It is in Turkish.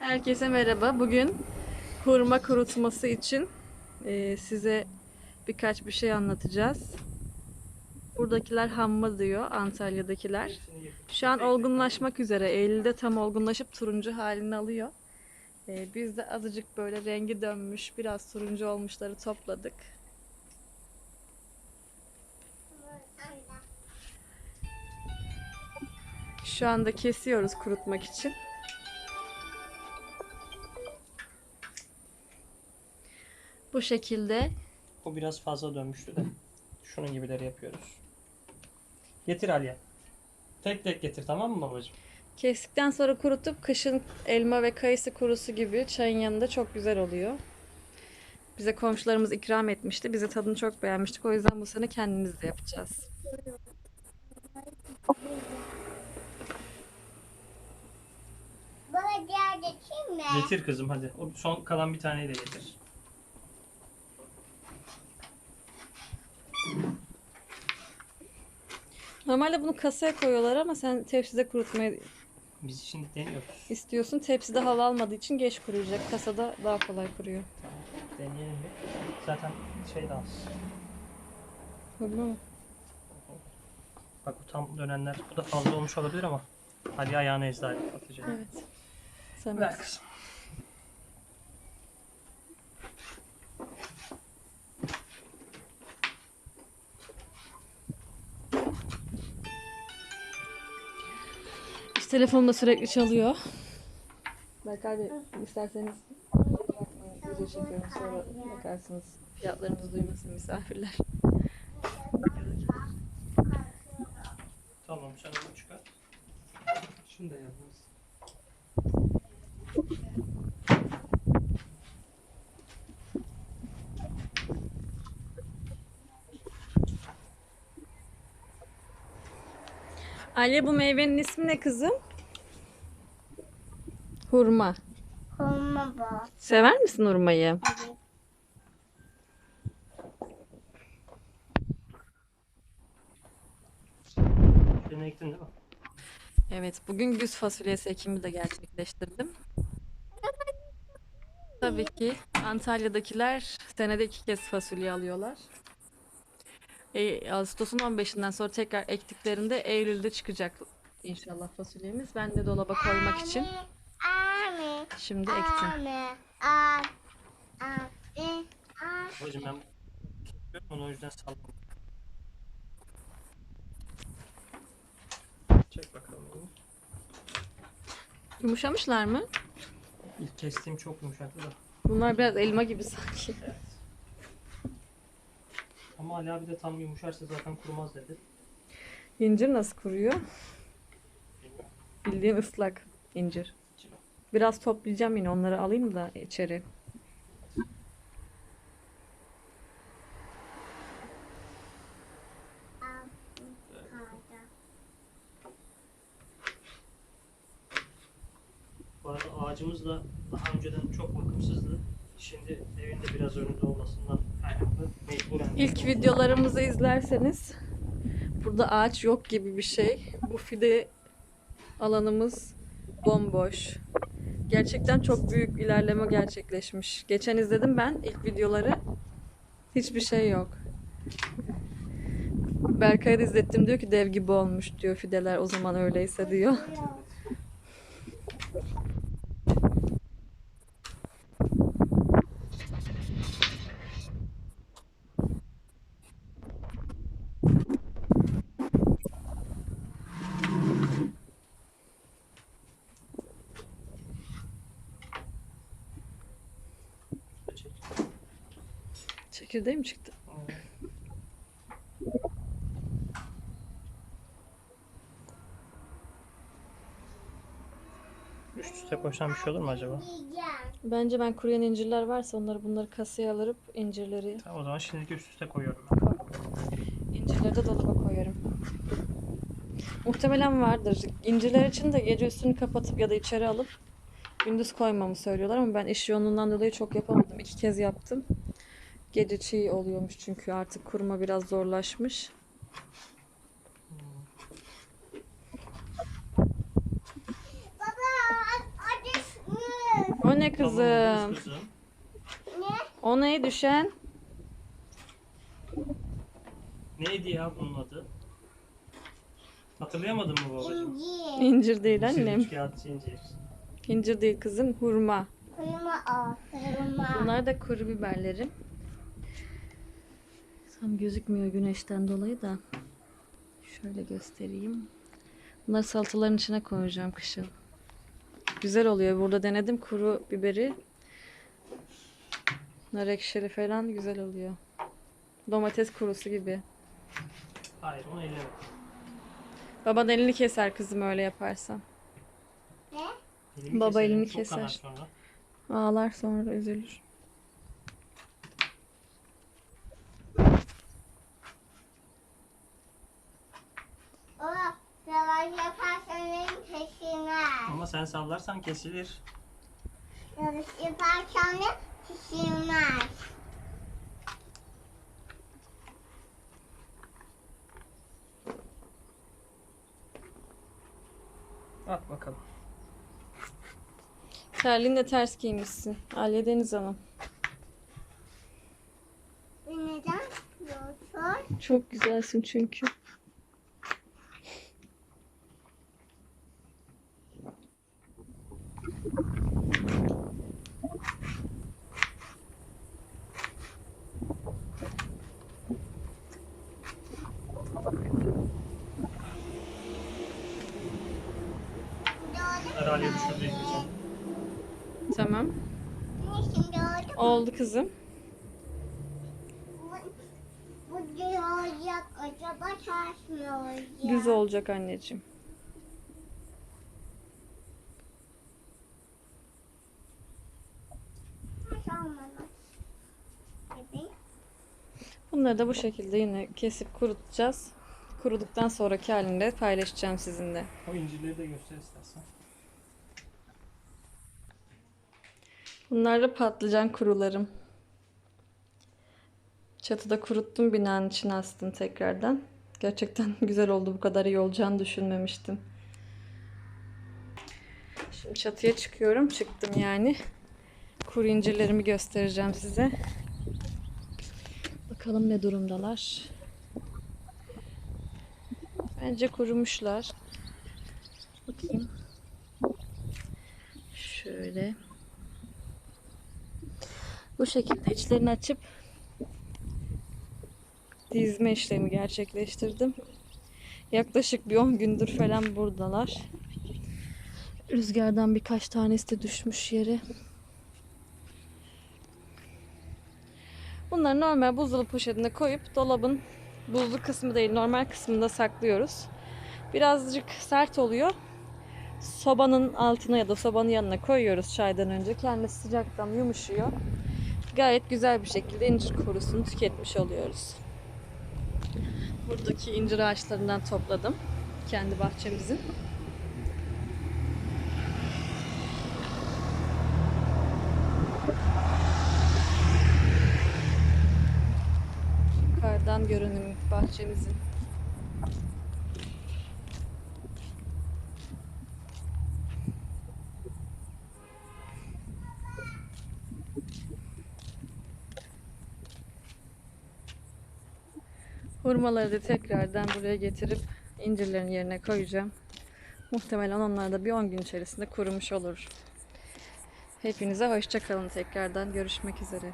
Herkese merhaba. Bugün hurma kurutması için e, size birkaç bir şey anlatacağız. Buradakiler hamma diyor, Antalya'dakiler. Şu an olgunlaşmak üzere. Eylül'de tam olgunlaşıp turuncu halini alıyor. E, biz de azıcık böyle rengi dönmüş, biraz turuncu olmuşları topladık. Şu anda kesiyoruz kurutmak için. Bu şekilde O biraz fazla dönmüştü de. Şunun gibileri yapıyoruz. Getir Aliye. Tek tek getir tamam mı babacığım? Kestikten sonra kurutup kışın elma ve kayısı kurusu gibi çayın yanında çok güzel oluyor. Bize komşularımız ikram etmişti. Biz de tadını çok beğenmiştik. O yüzden bu sene kendimiz de yapacağız. Bana diğer geçeyim mi? Getir kızım hadi. O son kalan bir taneyi de getir. Normalde bunu kasaya koyuyorlar ama sen tepside kurutmayı Biz şimdi deniyoruz. istiyorsun. Tepside hava almadığı için geç kuruyacak. Kasada daha kolay kuruyor. Deneyelim bir. Zaten şey de az. Öyle mi? Bak bu tam dönenler. Bu da fazla olmuş olabilir ama. Hadi ayağını ezdi. Atacak. Evet. Sen Ver kızım. Telefonum da sürekli çalıyor. Berkay Bey isterseniz. Video çekiyorum sonra bakarsınız. Fiyatlarımızı duymasın misafirler. Tamam sen onu çıkar. Şunu da yapmaz. Ali bu meyvenin ismi ne kızım? Hurma. Olma bu. Sever misin hurmayı? Birini ektin değil mi? Evet, bugün güz fasulyesi ekimi de gerçekleştirdim. Tabii ki Antalya'dakiler senede iki kez fasulye alıyorlar. E, Ağustos'un 15'inden sonra tekrar ektiklerinde Eylül'de çıkacak inşallah fasulyemiz. Ben de dolaba koymak için şimdi ektim. Ami. Am. Ami. Am. Babacığım ben tutuyorum onu o yüzden salladım. Çek bakalım. bunu. Yumuşamışlar mı? İlk kestiğim çok yumuşaktı da. Bunlar biraz elma gibi sanki. Ama Ali abi de tam yumuşarsa zaten kurumaz dedi. İncir nasıl kuruyor? Bildiğin ıslak incir. Biraz toplayacağım yine onları alayım da içeri. Bu arada ağacımız da daha önceden çok bakımsızdı. Şimdi evinde biraz önünde olmasından. İlk videolarımızı izlerseniz burada ağaç yok gibi bir şey. Bu fide alanımız bomboş. Gerçekten çok büyük ilerleme gerçekleşmiş. Geçen izledim ben ilk videoları. Hiçbir şey yok. Berkay'a da izlettim diyor ki dev gibi olmuş diyor fideler o zaman öyleyse diyor. Çekirdeği mi çıktı? Üst üste koysam bir şey olur mu acaba? Bence ben kuruyan incirler varsa onları bunları kasaya alıp incirleri Tamam o zaman şimdilik üst üste koyuyorum ben. İncirleri de dolaba koyarım. Muhtemelen vardır. İncirler için de gece üstünü kapatıp ya da içeri alıp gündüz koymamı söylüyorlar ama ben iş yoğunluğundan dolayı çok yapamadım. İki kez yaptım. Gece çiğ oluyormuş çünkü artık kuruma biraz zorlaşmış. O ne kızım? O ne düşen? Neydi ya bunun adı? Hatırlayamadın mı babacığım? İnci. İncir değil İncir, annem. üçkağıtçı incir. İncir değil kızım hurma. Kırma o. Kırma. Bunlar da kuru biberlerim. Tam gözükmüyor güneşten dolayı da. Şöyle göstereyim. Bunları salataların içine koyacağım kışın. Güzel oluyor. Burada denedim kuru biberi. Nar ekşili falan güzel oluyor. Domates kurusu gibi. Hayır onu elleme. Baban elini keser kızım öyle yaparsan. Ne? Elimi Baba keserim, elini çok keser. sonra. Ağlar sonra üzülür. O savaş yaparsan benim kesilmez. Ama sen sallarsan kesilir. Savaş yaparsan da kesilmez. At bakalım. Terliğini de ters giymişsin. Alya Deniz Hanım. Neden? Çok güzelsin çünkü. Tamam. Ne şimdi oldu? Kızım. Bu, bu düz olacak acaba ters mi olacak? Düz olacak anneciğim. Bunları da bu şekilde yine kesip kurutacağız. Kuruduktan sonraki halinde paylaşacağım sizinle. O incirleri de göster istersen. Bunlar da patlıcan kurularım. Çatıda kuruttum binanın içine astım tekrardan. Gerçekten güzel oldu. Bu kadar iyi olacağını düşünmemiştim. Şimdi çatıya çıkıyorum. Çıktım yani. Kuru incirlerimi göstereceğim size. Bakalım ne durumdalar. Bence kurumuşlar. Bakayım. Şöyle. Bu şekilde içlerini açıp dizme işlemi gerçekleştirdim. Yaklaşık bir 10 gündür falan buradalar. Rüzgardan birkaç tanesi de düşmüş yere. Bunları normal buzdolabı poşetine koyup dolabın buzlu kısmı değil normal kısmında saklıyoruz. Birazcık sert oluyor. Sobanın altına ya da sobanın yanına koyuyoruz çaydan önce. Kendisi sıcaktan yumuşuyor gayet güzel bir şekilde incir kurusunu tüketmiş oluyoruz. Buradaki incir ağaçlarından topladım. Kendi bahçemizin. Yukarıdan görünüm bahçemizin. Hurmaları da tekrardan buraya getirip incirlerin yerine koyacağım. Muhtemelen onlar da bir 10 gün içerisinde kurumuş olur. Hepinize hoşça kalın tekrardan görüşmek üzere.